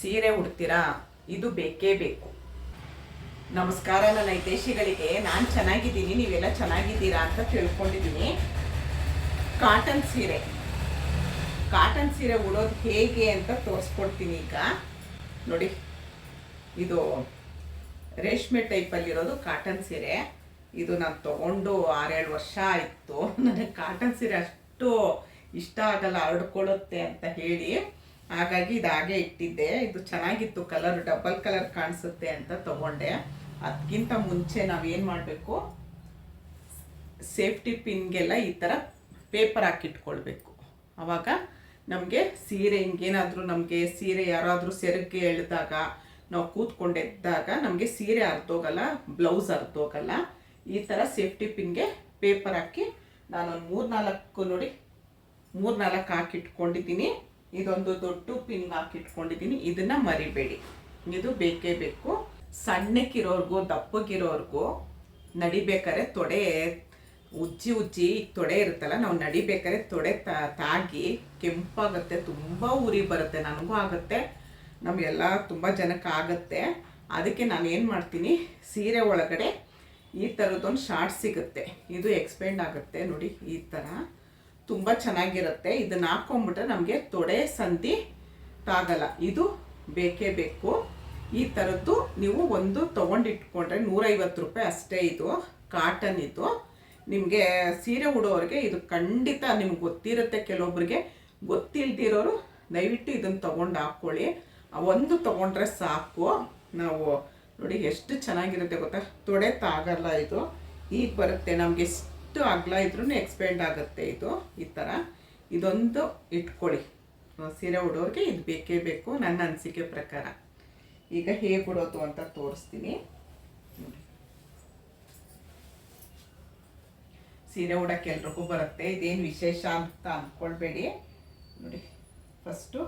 ಸೀರೆ ಉಡ್ತೀರಾ? ಇದು ಬೇಕೇ ಬೇಕು. ನಮಸ್ಕಾರ, ನನ್ನ ಹಿತೇಶಿಗಳಿಗೆ ನಾನು ಚೆನ್ನಾಗಿದ್ದೀನಿ, ನೀವೆಲ್ಲ ಚೆನ್ನಾಗಿದ್ದೀರಾ ಅಂತ ತಿಳ್ಕೊಂಡಿದ್ದೀನಿ. ಕಾಟನ್ ಸೀರೆ. ಕಾಟನ್ ಸೀರೆ ಉಡೋದು ಹೇಗೆ ಅಂತ ತೋರಿಸ್ಕೊಡ್ತೀನಿ ಈಗ. ನೋಡಿ, ಇದು ರೇಷ್ಮೆ ಟೈಪಲ್ಲಿರೋದು ಕಾಟನ್ ಸೀರೆ. ಇದು ನಾನು ತೊಗೊಂಡು ಆರೇಳು ವರ್ಷ ಆಯಿತು. ನನಗೆ ಕಾಟನ್ ಸೀರೆ ಅಷ್ಟು ಇಷ್ಟ ಆಗಲ್ಲ ಹರಡ್ಕೊಳ್ಳುತ್ತೆ ಅಂತ ಹೇಳಿ. ಹಾಗಾಗಿ ಇದು ಹಾಗೆ ಇಟ್ಟಿದ್ದೆ. ಇದು ಚೆನ್ನಾಗಿತ್ತು ಕಲರ್ ಡಬಲ್ ಕಲರ್ ಕಾಣಿಸುತ್ತೆ ಅಂತ ತಗೊಂಡೆ. ಅದಕ್ಕಿಂತ ಮುಂಚೆ ನಾವೇನು ಮಾಡಬೇಕು? ಸೇಫ್ಟಿ ಪಿನ್ಗೆಲ್ಲ ಈ ಥರ ಪೇಪರ್ ಹಾಕಿಟ್ಕೊಳ್ಬೇಕು. ಆವಾಗ ನಮಗೆ ಸೀರೆ ಹಿಂಗೇನಾದರೂ ನಮಗೆ ಸೀರೆ ಯಾರಾದರೂ ಸೆರಗ್ಗೆ ಎಳೆದಾಗ ನಾವು ಕೂತ್ಕೊಂಡೆದ್ದಾಗ ನಮಗೆ ಸೀರೆ ಅರ್ಧೋಗಲ್ಲ ಬ್ಲೌಸ್ ಅರ್ಧೋಗಲ್ಲ ಈ ಥರ ಸೇಫ್ಟಿ ಪಿನ್ಗೆ ಪೇಪರ್ ಹಾಕಿ ನಾನೊಂದು ಮೂರು ನಾಲ್ಕು ನೋಡಿ ಮೂರು ನಾಲ್ಕು ಹಾಕಿಟ್ಕೊಂಡಿದ್ದೀನಿ. ಇದೊಂದು ದೊಡ್ಡ ಪಿನ್ ಹಾಕಿಟ್ಕೊಂಡಿದ್ದೀನಿ ಇದನ್ನ ಮರಿಬೇಡಿ. ಇದು ಬೇಕೇ ಬೇಕು. ಸಣ್ಣಕ್ಕಿರೋರ್ಗು, ದಪ್ಪಗಿರೋರ್ಗು ನಡಿಬೇಕಾದ್ರೆ ತೊಡೆ ಉಜ್ಜಿ ಉಜ್ಜಿ ತೊಡೆ ಇರುತ್ತಲ್ಲ, ನಾವು ನಡಿಬೇಕಾದ್ರೆ ತೊಡೆ ತಾಗಿ ಕೆಂಪಾಗುತ್ತೆ, ತುಂಬ ಉರಿ ಬರುತ್ತೆ, ನನಗೂ ಆಗುತ್ತೆ. ನಮಗೆಲ್ಲ ತುಂಬ ಜನಕ್ಕೆ ಆಗುತ್ತೆ. ಅದಕ್ಕೆ ನಾನು ಏನು ಮಾಡ್ತೀನಿ, ಸೀರೆ ಒಳಗಡೆ ಈ ಥರದ್ದೊಂದು ಶಾರ್ಟ್ ಸಿಗುತ್ತೆ. ಇದು ಎಕ್ಸ್ಪೆಂಡ್ ಆಗುತ್ತೆ, ನೋಡಿ ಈ ಥರ ತುಂಬ ಚೆನ್ನಾಗಿರುತ್ತೆ. ಇದನ್ನ ಹಾಕ್ಕೊಂಬಿಟ್ರೆ ನಮಗೆ ತೊಡೆ ಸಂತಿ ತಾಗಲ್ಲ. ಇದು ಬೇಕೇ ಬೇಕು. ಈ ಥರದ್ದು ನೀವು ಒಂದು ತೊಗೊಂಡಿಟ್ಕೊಂಡ್ರೆ ನೂರೈವತ್ತು ರೂಪಾಯಿ ಅಷ್ಟೇ ಇದು ಕಾಟನ್ ಇದು. ನಿಮಗೆ ಸೀರೆ ಉಡೋರಿಗೆ ಇದು ಖಂಡಿತ ನಿಮ್ಗೆ ಗೊತ್ತಿರುತ್ತೆ. ಕೆಲವೊಬ್ರಿಗೆ ಗೊತ್ತಿಲ್ದಿರೋರು ದಯವಿಟ್ಟು ಇದನ್ನು ತೊಗೊಂಡು ಹಾಕ್ಕೊಳ್ಳಿ ಒಂದು ತೊಗೊಂಡ್ರೆ ಸಾಕು. ನಾವು ನೋಡಿ ಎಷ್ಟು ಚೆನ್ನಾಗಿರುತ್ತೆ ಗೊತ್ತಾ? ತೊಡೆ ತಾಗಲ್ಲ ಇದು. ಈಗ ಬರುತ್ತೆ ನಮಗೆ ಎಷ್ಟು ಅಗಲ ಇದ್ರೂ ಎಕ್ಸ್ಪೆಂಡ್ ಆಗುತ್ತೆ ಇದು, ಈ ಥರ ಇದೊಂದು ಇಟ್ಕೊಳ್ಳಿ. ಸೀರೆ ಉಡೋರಿಗೆ ಇದು ಬೇಕೇ ಬೇಕು ನನ್ನ ಅನಿಸಿಕೆ ಪ್ರಕಾರ. ಈಗ ಹೇಗೆ ಉಡೋದು ಅಂತ ತೋರಿಸ್ತೀನಿ. ಸೀರೆ ಉಡಕ್ಕೆ ಎಲ್ರಿಗೂ ಬರುತ್ತೆ, ಇದೇನು ವಿಶೇಷ ಅಂತ ಅಂದ್ಕೊಳ್ಬೇಡಿ ನೋಡಿ ಫಸ್ಟು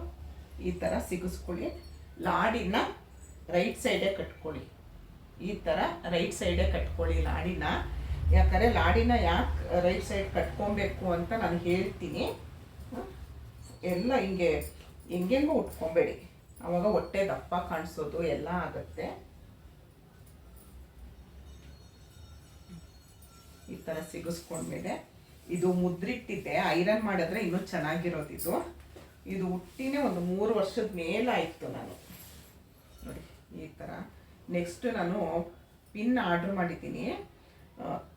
ಈ ಥರ ಸಿಗಿಸ್ಕೊಳ್ಳಿ. ಲಾಡಿನ ರೈಟ್ ಸೈಡೇ ಕಟ್ಕೊಳ್ಳಿ. ಈ ಥರ ರೈಟ್ ಸೈಡೇ ಕಟ್ಕೊಳ್ಳಿ ಲಾಡಿನ. ಯಾಕಂದರೆ ಲಾಡಿನ ಯಾಕೆ ರೈಟ್ ಸೈಡ್ ಕಟ್ಕೊಬೇಕು ಅಂತ ನಾನು ಹೇಳ್ತೀನಿ. ಎಲ್ಲ ಹಿಂಗೆ, ಹೆಂಗೆಂಗೋ ಉಟ್ಕೊಬೇಡಿ. ಅವಾಗ ಹೊಟ್ಟೆ ದಪ್ಪ ಕಾಣಿಸೋದು ಎಲ್ಲ ಆಗುತ್ತೆ. ಈ ಥರ ಸಿಗಿಸ್ಕೊಂಡ್ಮೇಲೆ ಇದು ಮುದ್ರಿಟ್ಟಿದ್ದೆ ಐರನ್ ಮಾಡಿದ್ರೆ ಇನ್ನೂ ಚೆನ್ನಾಗಿರೋದಿದು. ಇದು ಇದು ಹುಟ್ಟಿನೇ ಒಂದು ಮೂರು ವರ್ಷದ ಮೇಲಾಯಿತು ನಾನು. ನೋಡಿ, ಈ ಥರ ನೆಕ್ಸ್ಟ್ ನಾನು ಪಿನ್ ಆರ್ಡ್ರ್ ಮಾಡಿದ್ದೀನಿ.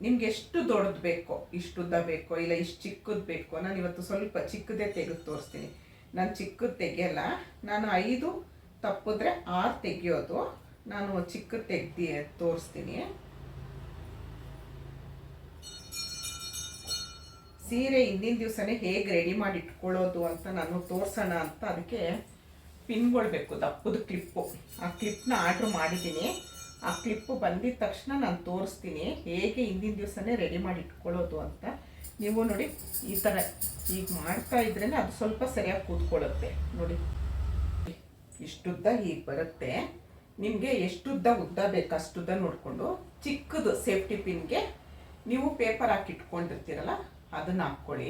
ನಿಮ್ಗೆ ಎಷ್ಟು ದೊಡ್ಡದು ಬೇಕೋ, ಇಷ್ಟುದ್ದ ಬೇಕೋ, ಇಲ್ಲ ಇಷ್ಟು ಚಿಕ್ಕದು ಬೇಕೋ, ನಾನು ಇವತ್ತು ಸ್ವಲ್ಪ ಚಿಕ್ಕದೇ ತೆಗೆದು ತೋರಿಸ್ತೀನಿ. ನಾನು ಚಿಕ್ಕದು ತೆಗೆಯಲ್ಲ, ನಾನು ಐದು ತಪ್ಪಿದ್ರೆ ಆರು ತೆಗೆಯೋದು. ನಾನು ಚಿಕ್ಕದು ತೆಗ್ದು, ತೋರಿಸ್ತೀನಿ. ಸೀರೆ ಹಿಂದಿನ ದಿವಸನೇ ಹೇಗೆ ರೆಡಿ ಮಾಡಿ ಇಟ್ಕೊಳ್ಳೋದು ಅಂತ ನಾನು ತೋರಿಸೋಣ ಅಂತ ಅದಕ್ಕೆ ಪಿನ್ಗಳು ಬೇಕು, ದಪ್ಪದ ಕ್ಲಿಪ್ಪು ಆ ಕ್ಲಿಪ್ನ ಆರ್ಡ್ರ್ ಮಾಡಿದ್ದೀನಿ. ಆ ಕ್ಲಿಪ್ಪು ಬಂದಿದ ತಕ್ಷಣ ನಾನು ತೋರಿಸ್ತೀನಿ. ಹೇಗೆ ಹಿಂದಿನ ದಿವಸನೇ ರೆಡಿ ಮಾಡಿ ಇಟ್ಕೊಳ್ಳೋದು ಅಂತ. ನೀವು ನೋಡಿ, ಈ ಥರ ಈಗ ಮಾಡ್ತಾ ಇದ್ರೇ ಅದು ಸ್ವಲ್ಪ ಸರಿಯಾಗಿ ಕೂತ್ಕೊಳ್ಳುತ್ತೆ. ನೋಡಿ. ಇಷ್ಟುದ್ದ ಹೀಗೆ ಬರುತ್ತೆ. ನಿಮಗೆ ಎಷ್ಟುದ್ದ ಉದ್ದ ಬೇಕು ಅಷ್ಟುದ್ದ ನೋಡಿಕೊಂಡು ಚಿಕ್ಕದು ಸೇಫ್ಟಿ ಪಿನ್ಗೆ ನೀವು ಪೇಪರ್ ಹಾಕಿ ಇಟ್ಕೊಂಡಿರ್ತೀರಲ್ಲ, ಅದನ್ನು ಹಾಕ್ಕೊಳ್ಳಿ.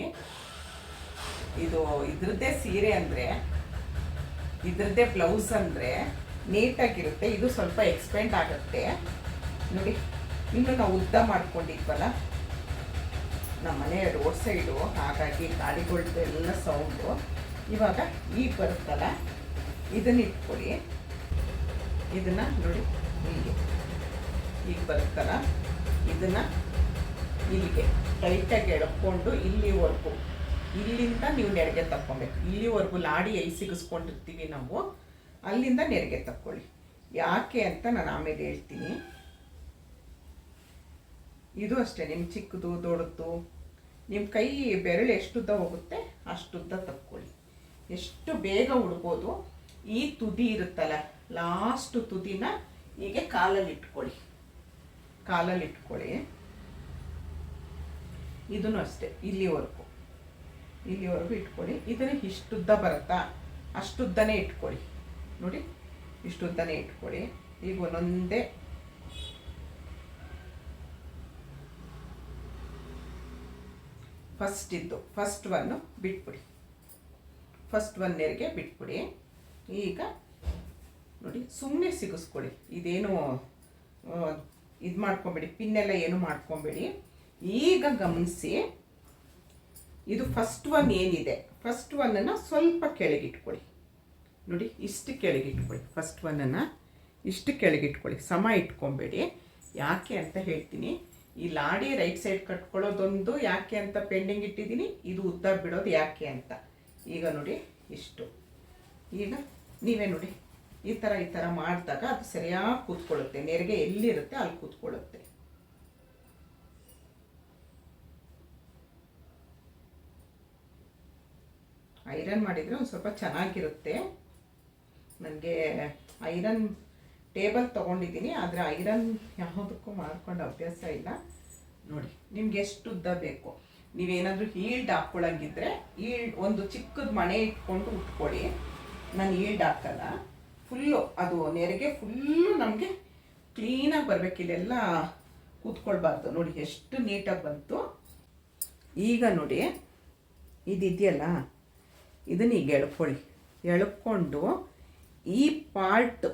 ಇದು ಇದ್ರದ್ದೇ ಸೀರೆ ಅಂದರೆ, ಇದ್ರದ್ದೇ ಬ್ಲೌಸ್ ಅಂದರೆ ನೀಟಾಗಿರುತ್ತೆ. ಇದು ಸ್ವಲ್ಪ ಎಕ್ಸ್ಪೆಂಡ್ ಆಗುತ್ತೆ. ನೋಡಿ, ಇನ್ನು ನಾವು ಉದ್ದ ಮಾಡ್ಕೊಂಡಿದ್ವಲ್ಲ? ನಮ್ಮ ಮನೆ ರೋಡ್ ಸೈಡು ಹಾಗಾಗಿ ಗಾಡಿಗಳ್ದು ಎಲ್ಲ ಸೌಂಡು ಇವಾಗ ಈ ಬರುತ್ತಲ್ಲ? ಇದನ್ನ ಇಟ್ಕೊಳ್ಳಿ. ಇದನ್ನ ನೋಡಿ, ಹೀಗೆ. ಈಗ ಬರುತ್ತಲ್ಲ? ಇದನ್ನ ಇಲ್ಲಿಗೆ ಟೈಟಾಗಿ ಎಳ್ಕೊಂಡು ಇಲ್ಲಿವರೆಗೂ. ಇಲ್ಲಿಂದ ನೀವು ನೆರಿಗೆ ತಕ್ಕೊಬೇಕು. ಇಲ್ಲಿವರೆಗೂ ಲಾಡಿ ಎಲ್ಲಿ ಸಿಗಿಸ್ಕೊಂಡಿರ್ತೀವಿ ನಾವು. ಅಲ್ಲಿಂದ ನೆರಿಗೆ ತಕ್ಕೊಳ್ಳಿ. ಯಾಕೆ ಅಂತ ನಾನು ಆಮೇಲೆ ಹೇಳ್ತೀನಿ. ಇದು ಅಷ್ಟೇ ನಿಮ್ಮ ಚಿಕ್ಕದು, ದೊಡ್ಡದು. ನಿಮ್ಮ ಕೈ ಬೆರಳು ಎಷ್ಟುದ್ದ ಹೋಗುತ್ತೆ, ಅಷ್ಟುದ್ದ ತಕ್ಕೊಳ್ಳಿ. ಎಷ್ಟು ಬೇಗ ಉಡ್ಬೋದು, ಈ ತುದಿ ಇರುತ್ತಲ್ಲ ಲಾಸ್ಟ್ ತುದಿನ ಹೀಗೆ ಕಾಲಲ್ಲಿ ಇಟ್ಕೊಳ್ಳಿ. ಕಾಲಲ್ಲಿ ಇಟ್ಕೊಳ್ಳಿ. ಇದನ್ನು ಅಷ್ಟೇ, ಇಲ್ಲಿವರೆಗೂ. ಇಲ್ಲಿವರೆಗೂ ಇಟ್ಕೊಳ್ಳಿ. ಇದನ್ನು ಇಷ್ಟುದ್ದ ಬರುತ್ತಾ? ಅಷ್ಟುದ್ದನೇ ಇಟ್ಕೊಳ್ಳಿ. ನೋಡಿ ಇಷ್ಟುದ್ದನೇ ಇಟ್ಕೊಳ್ಳಿ. ಈಗ ಒಂದೊಂದೇ. ಫಸ್ಟ್ ಇದ್ದು ಫಸ್ಟ್ ಒನ್ನು ಬಿಟ್ಬಿಡಿ. ಫಸ್ಟ್ ಒನ್ ನೆರಿಗೆ ಬಿಟ್ಬಿಡಿ. ಈಗ ನೋಡಿ ಸುಮ್ಮನೆ ಸಿಗಿಸ್ಕೊಳ್ಳಿ. ಇದೇನು ಇದು ಮಾಡ್ಕೊಬೇಡಿ ಪಿನ್ನೆಲ್ಲ ಏನು ಮಾಡ್ಕೊಬೇಡಿ. ಈಗ ಗಮನಿಸಿ, ಇದು ಫಸ್ಟ್ ಒನ್ ಏನಿದೆ? ಫಸ್ಟ್ ಒನ್ನನ್ನು ಸ್ವಲ್ಪ ಕೆಳಗಿಟ್ಕೊಳ್ಳಿ. ನೋಡಿ, ಇಷ್ಟು ಕೆಳಗಿಟ್ಕೊಳ್ಳಿ ಫಸ್ಟ್ ಒನ್ನನ್ನು ಇಷ್ಟು ಕೆಳಗಿಟ್ಕೊಳ್ಳಿ ಸಮ ಇಟ್ಕೊಬೇಡಿ. ಯಾಕೆ ಅಂತ ಹೇಳ್ತೀನಿ. ಈ ಲಾಡಿ ರೈಟ್ ಸೈಡ್ ಕಟ್ಕೊಳ್ಳೋದೊಂದು ಯಾಕೆ ಅಂತ ಪೆಂಡಿಂಗ್ ಇಟ್ಟಿದ್ದೀನಿ. ಇದು ಉದ್ದ ಬಿಡೋದು ಯಾಕೆ ಅಂತ. ಈಗ ನೋಡಿ, ಇಷ್ಟು. ಈಗ ನೀವೇ ನೋಡಿ. ಈ ಥರ ಈ ಥರ ಮಾಡಿದಾಗ ಅದು ಸರಿಯಾಗಿ ಕೂತ್ಕೊಳ್ಳುತ್ತೆ. ನೆರಿಗೆ ಎಲ್ಲಿರುತ್ತೆ, ಅಲ್ಲಿ ಕೂತ್ಕೊಳ್ಳುತ್ತೆ. ಐರನ್ ಮಾಡಿದರೆ ಒಂದು ಸ್ವಲ್ಪ ಚೆನ್ನಾಗಿರುತ್ತೆ. ನನಗೆ ಐರನ್ ಟೇಬಲ್ ತೊಗೊಂಡಿದ್ದೀನಿ, ಆದರೆ ಐರನ್ ಯಾವುದಕ್ಕೂ ಮಾಡ್ಕೊಂಡು ಅಭ್ಯಾಸ ಇಲ್ಲ. ನೋಡಿ, ನಿಮ್ಗೆ ಎಷ್ಟು ಉದ್ದ ಬೇಕು. ನೀವೇನಾದರೂ ಹೀಲ್ಡ್ ಹಾಕ್ಕೊಳಂಗಿದ್ರೆ ಈಲ್ಡ್ ಒಂದು ಚಿಕ್ಕದ ಮಣೆ ಇಟ್ಕೊಂಡು ಉಟ್ಕೊಳ್ಳಿ. ನಾನು ಈಲ್ಡ್ ಹಾಕಲ್ಲ. ಫುಲ್ಲು ಅದು ನೆರಿಗೆ ಫುಲ್ಲು ನಮಗೆ ಕ್ಲೀನಾಗಿ ಬರಬೇಕು, ಇಲ್ಲೆಲ್ಲ ಕೂತ್ಕೊಳ್ಬಾರ್ದು. ನೋಡಿ, ಎಷ್ಟು ನೀಟಾಗಿ ಬಂತು. ಈಗ ನೋಡಿ, ಇದಿದೆಯಲ್ಲ? ಇದನ್ನ ಈಗ ಎಳ್ಕೊಳ್ಳಿ. ಎಳ್ಕೊಂಡು ಈ ಪಾರ್ಟ್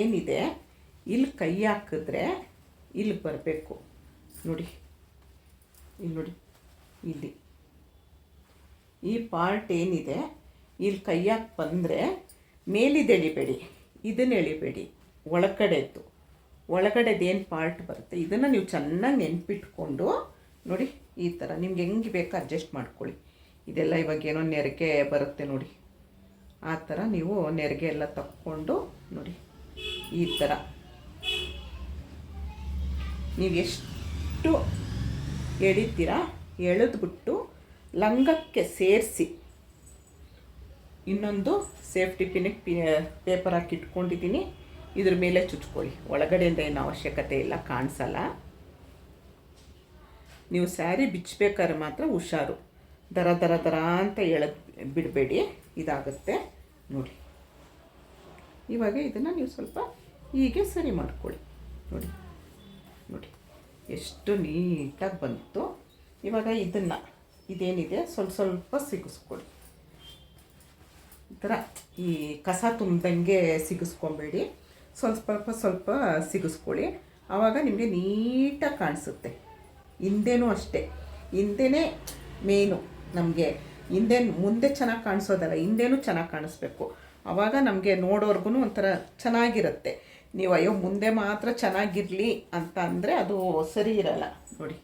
ಏನಿದೆ ಇಲ್ಲಿ ಕೈ ಹಾಕಿದ್ರೆ ಇಲ್ಲಿ ಬರಬೇಕು. ನೋಡಿ ಇಲ್ಲಿ ನೋಡಿ, ಇಲ್ಲಿ. ಈ ಪಾರ್ಟ್ ಏನಿದೆ ಇಲ್ಲಿ ಕೈ ಹಾಕಿ ಬಂದರೆ ಮೇಲಿದ್ದು ಎಳಿಬೇಡಿ, ಇದನ್ನು ಎಳಿಬೇಡಿ ಒಳಗಡೆದ್ದು ಒಳಗಡೆದೇನು ಪಾರ್ಟ್ ಬರುತ್ತೆ, ಇದನ್ನು ನೀವು ಚೆನ್ನಾಗಿ ನೆನ್ಪಿಟ್ಕೊಂಡು, ನೋಡಿ, ಈ ಥರ ನಿಮ್ಗೆ ಹೆಂಗೆ ಬೇಕೋ ಅಡ್ಜಸ್ಟ್ ಮಾಡ್ಕೊಳ್ಳಿ. ಇದೆಲ್ಲ ಇವಾಗ ಏನೋ ನೆರಕೆ ಬರುತ್ತೆ ನೋಡಿ. ಆ ಥರ ನೀವು ನೆರಿಗೆ ಎಲ್ಲ ತಕ್ಕೊಂಡು ನೋಡಿ. ಈ ಥರ ನೀವು ಎಷ್ಟು ಎಳಿತೀರಾ ಎಳೆದ್ಬಿಟ್ಟು ಲಂಗಕ್ಕೆ ಸೇರಿಸಿ. ಇನ್ನೊಂದು ಸೇಫ್ಟಿ ಪಿನಿಕ್ ಪಿ, ಪೇಪರ್ ಹಾಕಿ ಇಟ್ಕೊಂಡಿದ್ದೀನಿ. ಇದ್ರ ಮೇಲೆ ಚುಚ್ಕೊಳ್ಳಿ. ಒಳಗಡೆಯಿಂದ ಏನು ಅವಶ್ಯಕತೆ ಇಲ್ಲ, ಕಾಣಿಸಲ್ಲ. ನೀವು ಸ್ಯಾರಿ ಬಿಚ್ಚಬೇಕಾದ್ರೆ ಮಾತ್ರ ಹುಷಾರು. ದರ ದರ ದರ ಅಂತ ಎಳೆದು ಬಿಡಬೇಡಿ. ಇದಾಗುತ್ತೆ. ನೋಡಿ. ಇವಾಗ ಇದನ್ನು ನೀವು ಸ್ವಲ್ಪ ಹೀಗೆ ಸರಿ ಮಾಡ್ಕೊಳ್ಳಿ. ನೋಡಿ. ನೋಡಿ. ಎಷ್ಟು ನೀಟಾಗಿ ಬಂತು. ಇವಾಗ ಇದನ್ನು ಇದೇನಿದೆ? ಸ್ವಲ್ಪ ಸ್ವಲ್ಪ ಸಿಗಿಸ್ಕೊಳ್ಳಿ. ಈ ಥರ ಈ ಕಸ ತುಂಬ್ದಂಗೆ ಸಿಗಿಸ್ಕೊಬೇಡಿ. ಸ್ವಲ್ಪ ಸ್ವಲ್ಪ ಸ್ವಲ್ಪ ಸಿಗಿಸ್ಕೊಳ್ಳಿ. ಆವಾಗ ನಿಮಗೆ ನೀಟಾಗಿ ಕಾಣಿಸುತ್ತೆ. ಹಿಂದೆನೂ ಅಷ್ಟೇ. ಹಿಂದೆನೇ ಮೇನು ನಮಗೆ ಹಿಂದೆ ಮುಂದೆ ಚೆನ್ನಾಗಿ ಕಾಣಿಸೋದಲ್ಲ, ಹಿಂದೆನೂ ಚೆನ್ನಾಗಿ ಕಾಣಿಸ್ಬೇಕು. ಆವಾಗ ನಮಗೆ ನೋಡೋರ್ಗು ಒಂಥರ ಚೆನ್ನಾಗಿರುತ್ತೆ. ನೀವು ಅಯ್ಯೋ, ಮುಂದೆ ಮಾತ್ರ ಚೆನ್ನಾಗಿರಲಿ ಅಂತ ಅಂದರೆ ಅದು ಸರಿ ಇರಲ್ಲ. ನೋಡಿ,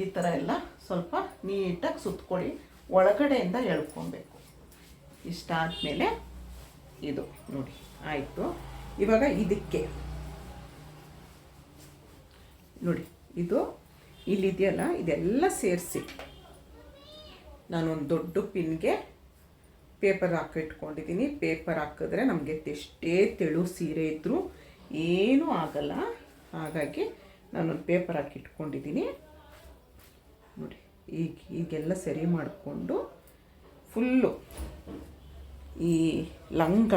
ಈ ಥರ ಎಲ್ಲ ಸ್ವಲ್ಪ ನೀಟಾಗಿ ಸುತ್ಕೊಳ್ಳಿ, ಒಳಗಡೆಯಿಂದ ಎಳ್ಕೊಬೇಕು. ಇಷ್ಟಾದಮೇಲೆ ಇದು ನೋಡಿ, ಆಯಿತು. ಇವಾಗ ಇದಕ್ಕೆ ನೋಡಿ, ಇದು ಇಲ್ಲಿದೆಯಲ್ಲ, ಇದೆಲ್ಲ ಸೇರಿಸಿ. ನಾನೊಂದು ದೊಡ್ಡ ಪಿನ್ಗೆ ಪೇಪರ್ ಹಾಕಿಟ್ಕೊಂಡಿದ್ದೀನಿ ಪೇಪರ್ ಹಾಕಿದ್ರೆ ನಮಗೆ ಎಷ್ಟೇ ತೆಳು ಸೀರೆ ಇದ್ದರೂ ಏನೂ ಆಗಲ್ಲ. ಹಾಗಾಗಿ ನಾನೊಂದು ಪೇಪರ್ ಹಾಕಿಟ್ಕೊಂಡಿದ್ದೀನಿ ನೋಡಿ, ಈಗ ಈಗೆಲ್ಲ ಸರಿ ಮಾಡಿಕೊಂಡು ಫುಲ್ಲು ಈ ಲಂಗ,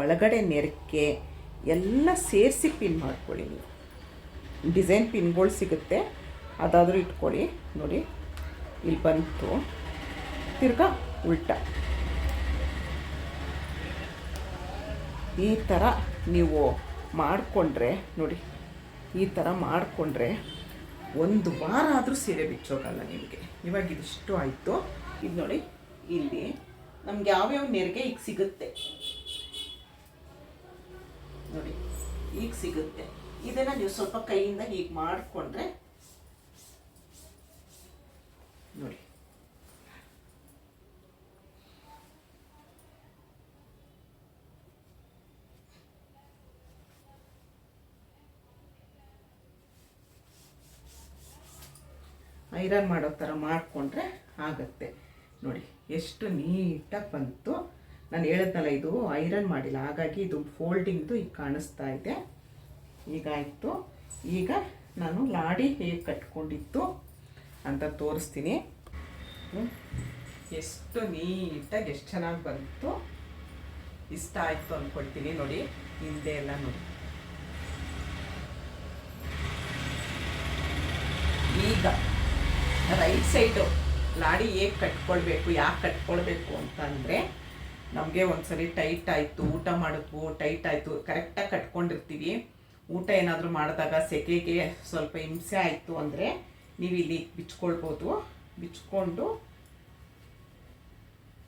ಒಳಗಡೆ ನೆರಕೆ ಎಲ್ಲ ಸೇರಿಸಿ ಪಿನ್ ಮಾಡ್ಕೊಳ್ಳಿ ನೀವು. ಡಿಸೈನ್ ಪಿನ್ಗಳು ಸಿಗುತ್ತೆ. ಅದಾದರೂ ಇಟ್ಕೊಳ್ಳಿ. ನೋಡಿ, ಇಲ್ಲಿ ಬಂತು. ತಿರ್ಗಾ ಉಲ್ಟ. ಈ ಥರ ನೀವು ಮಾಡಿಕೊಂಡ್ರೆ, ನೋಡಿ, ಈ ಥರ ಮಾಡಿಕೊಂಡ್ರೆ ಒಂದು ವಾರ ಆದರೂ ಸೀರೆ ಬಿಚ್ಚೋಗಲ್ಲ ನಿಮಗೆ. ಇವಾಗ ಇದಿಷ್ಟು ಆಯಿತು. ಇದು ನೋಡಿ, ಇಲ್ಲಿ ನಮ್ಗೆ ಯಾವ್ಯಾವ ನೆರಿಗೆ ಈಗ ಸಿಗುತ್ತೆ. ನೋಡಿ, ಈಗ ಸಿಗುತ್ತೆ. ಇದನ್ನು ನೀವು ಸ್ವಲ್ಪ ಕೈಯಿಂದ ಹೀಗೆ ಮಾಡಿಕೊಂಡ್ರೆ, ನೋಡಿ ಐರನ್ ಮಾಡೋ ಥರ ಮಾಡಿಕೊಂಡ್ರೆ ಆಗುತ್ತೆ. ನೋಡಿ, ಎಷ್ಟು ನೀಟಾಗಿ ಬಂತು. ನಾನು ಹೇಳಿದ್ನಲ್ಲ, ಇದು ಐರನ್ ಮಾಡಿಲ್ಲ. ಹಾಗಾಗಿ ಇದು ಫೋಲ್ಡಿಂಗ್ದು ಈಗ ಕಾಣಿಸ್ತಾ ಇದೆ. ಈಗ ಆಯಿತು. ಈಗ ನಾನು ಲಾಡಿ ಹೇಗೆ ಕಟ್ಕೊಂಡಿತ್ತು ಅಂತ ತೋರಿಸ್ತೀನಿ. ಎಷ್ಟು ನೀಟಾಗಿ ಎಷ್ಟು ಚೆನ್ನಾಗಿ ಬಂತು. ಇಷ್ಟ ಆಯಿತು ಅಂದ್ಕೊಳ್ತೀನಿ ನೋಡಿ, ಹಿಂದೆ ಎಲ್ಲ ನೋಡಿ. ಈಗ ರೈಟ್ ಸೈಡು ಲಾಡಿ ಹೇಗೆ ಕಟ್ಕೊಳ್ಬೇಕು, ಯಾಕೆ ಕಟ್ಕೊಳ್ಬೇಕು ಅಂತ ಅಂದರೆ ನಮಗೆ ಒಂದ್ಸರಿ ಟೈಟ್ ಆಯಿತು, ಊಟ ಮಾಡಿದ್ವು ಟೈಟ್ ಆಯಿತು ಕರೆಕ್ಟಾಗಿ ಕಟ್ಕೊಂಡಿರ್ತೀವಿ. ಊಟ ಏನಾದರೂ ಮಾಡಿದಾಗ ಸೆಕೆಗೆ ಸ್ವಲ್ಪ ಹಿಂಸೆ ಆಯಿತು ಅಂದರೆ ನೀವು ಇಲ್ಲಿ ಬಿಚ್ಕೊಳ್ಬೋದು. ಬಿಚ್ಕೊಂಡು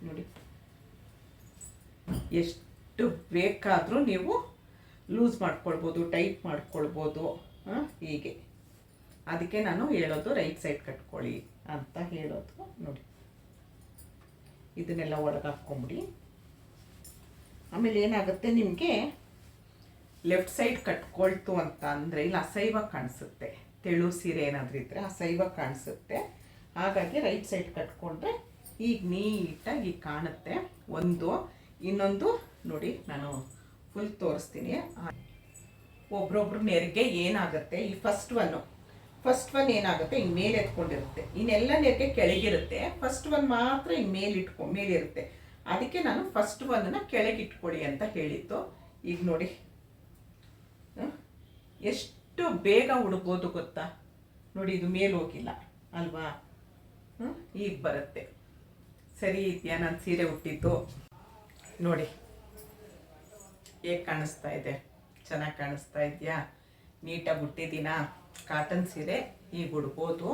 ನೋಡಿ. ಎಷ್ಟು ಬೇಕಾದರೂ ನೀವು ಲೂಸ್ ಮಾಡ್ಕೊಳ್ಬೋದು, ಟೈಟ್ ಮಾಡ್ಕೊಳ್ಬೋದು ಹೀಗೆ. ಅದಕ್ಕೆ ನಾನು ಹೇಳೋದು ರೈಟ್ ಸೈಡ್ ಕಟ್ಕೊಳ್ಳಿ ಅಂತ ಹೇಳೋದು ನೋಡಿ. ಇದನ್ನೆಲ್ಲ ಒಳಗೆ ಹಾಕ್ಕೊಂಬಿಡಿ. ಆಮೇಲೆ ಏನಾಗುತ್ತೆ ನಿಮಗೆ ಲೆಫ್ಟ್ ಸೈಡ್ ಕಟ್ಕೊಳ್ತು ಅಂತ ಅಂದರೆ ಇಲ್ಲಿ ಅಸೈವ ಕಾಣಿಸುತ್ತೆ. ತೆಳು ಸೀರೆ ಏನಾದರೂ ಇದ್ದರೆ ಅಸೈವ ಕಾಣಿಸುತ್ತೆ. ಹಾಗಾಗಿ ರೈಟ್ ಸೈಡ್ ಕಟ್ಕೊಂಡ್ರೆ ಈಗ ನೀಟಾಗಿ ಕಾಣುತ್ತೆ. ಒಂದು, ಇನ್ನೊಂದು ನೋಡಿ ನಾನು ಫುಲ್ ತೋರಿಸ್ತೀನಿ. ಒಬ್ರೊಬ್ರು ನೆರಿಗೆ ಏನಾಗುತ್ತೆ? ಈ ಫಸ್ಟ್ ಒನ್ನು ಫಸ್ಟ್ ಒನ್ ಏನಾಗುತ್ತೆ? ಹಿಂಗೆ ಮೇಲೆ ಎತ್ಕೊಂಡಿರುತ್ತೆ. ಇನ್ನೆಲ್ಲ ನೆರಿಗೆ ಕೆಳಗಿರುತ್ತೆ. ಫಸ್ಟ್ ಒನ್ ಮಾತ್ರ ಹಿಂಗೆ ಮೇಲೆ ಇಟ್ಕೊ ಮೇಲಿರುತ್ತೆ ಅದಕ್ಕೆ ನಾನು ಫಸ್ಟ್ ಒನ್ನ ಕೆಳಗೆ ಇಟ್ಕೊಳ್ಳಿ ಅಂತ ಹೇಳಿತ್ತು ಈಗ ನೋಡಿ? ಎಷ್ಟು ಬೇಗ ಹುಡುಕೋದು ಗೊತ್ತಾ? ನೋಡಿ, ಇದು ಮೇಲೆ ಹೋಗಿಲ್ಲ, ಅಲ್ವಾ? ಈಗ ಬರುತ್ತೆ. ಸರಿ ಇದೆಯಾ? ನಾನು ಸೀರೆ ಹುಟ್ಟಿದ್ದು ನೋಡಿ. ಹೇಗೆ ಕಾಣಿಸ್ತಾ ಇದೆ? ಚೆನ್ನಾಗಿ ಕಾಣಿಸ್ತಾ ಇದೆಯಾ? ನೀಟಾಗಿ ಹುಟ್ಟಿದ್ದೀನ ಕಾಟನ್ ಸೀರೆ ಈಗ ಉಡ್ಬೋದು.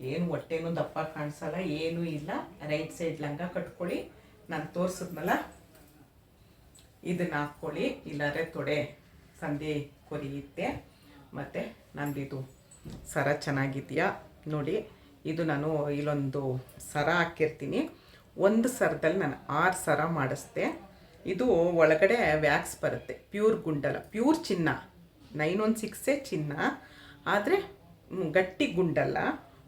ಏನು ಹೊಟ್ಟೆನೂ ದಪ್ಪ ಕಾಣಿಸಲ್ಲ, ಏನೂ ಇಲ್ಲ. ರೈಟ್ ಸೈಡ್ ಲಂಗ ಕಟ್ಕೊಳ್ಳಿ. ನಾನು ತೋರಿಸಿದ್ನಲ್ಲ? ಇದನ್ನ ಹಾಕ್ಕೊಳ್ಳಿ ಇಲ್ಲಾಂದರೆ ತೊಡೆ ಸಂಧಿ ಕೊರಿಯುತ್ತೆ. ಮತ್ತು ನಂದಿದು ಸರ ಚೆನ್ನಾಗಿದೆಯಾ? ನೋಡಿ, ಇದು ನಾನು ಇಲ್ಲೊಂದು ಸರ ಹಾಕಿರ್ತೀನಿ. ಒಂದು ಸರದಲ್ಲಿ ನಾನು ಆರು ಸರ ಮಾಡಿಸ್ದೆ. ಇದು ಒಳಗಡೆ ವ್ಯಾಕ್ಸ್ ಬರುತ್ತೆ. ಪ್ಯೂರ್ ಗುಂಡಲ, ಪ್ಯೂರ್ ಚಿನ್ನ. ನೈನ್ ಒನ್ ಸಿಕ್ಸೇ ಚಿನ್ನ. ಆದರೆ ಗಟ್ಟಿ ಗುಂಡಲ್ಲ,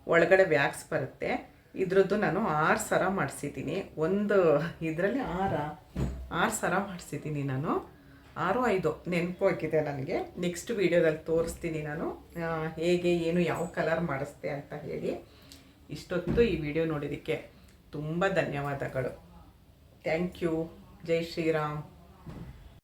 ಒಳಗಡೆ ವ್ಯಾಕ್ಸ್ ಬರುತ್ತೆ. ಇದರದ್ದು ನಾನು ಆರು ಸರ ಮಾಡಿಸಿದ್ದೀನಿ. ಒಂದು ಇದರಲ್ಲಿ ಆರ, ಆರು ಸರ ಮಾಡಿಸಿದ್ದೀನಿ ನಾನು. ಆರು, ಐದು ನೆನಪು ಹಾಕಿದೆ ನನಗೆ. ನೆಕ್ಸ್ಟ್ ವೀಡಿಯೋದಲ್ಲಿ ತೋರಿಸ್ತೀನಿ ನಾನು. ಹೇಗೆ, ಏನು, ಯಾವ ಕಲರ್ ಮಾಡಿಸ್ದೆ ಅಂತ ಹೇಳಿ. ಇಷ್ಟೊತ್ತು ಈ ವಿಡಿಯೋ ನೋಡಿದ್ದಕ್ಕೆ ತುಂಬ ಧನ್ಯವಾದಗಳು. ಥ್ಯಾಂಕ್ ಯು ಜೈ ಶ್ರೀರಾಮ್.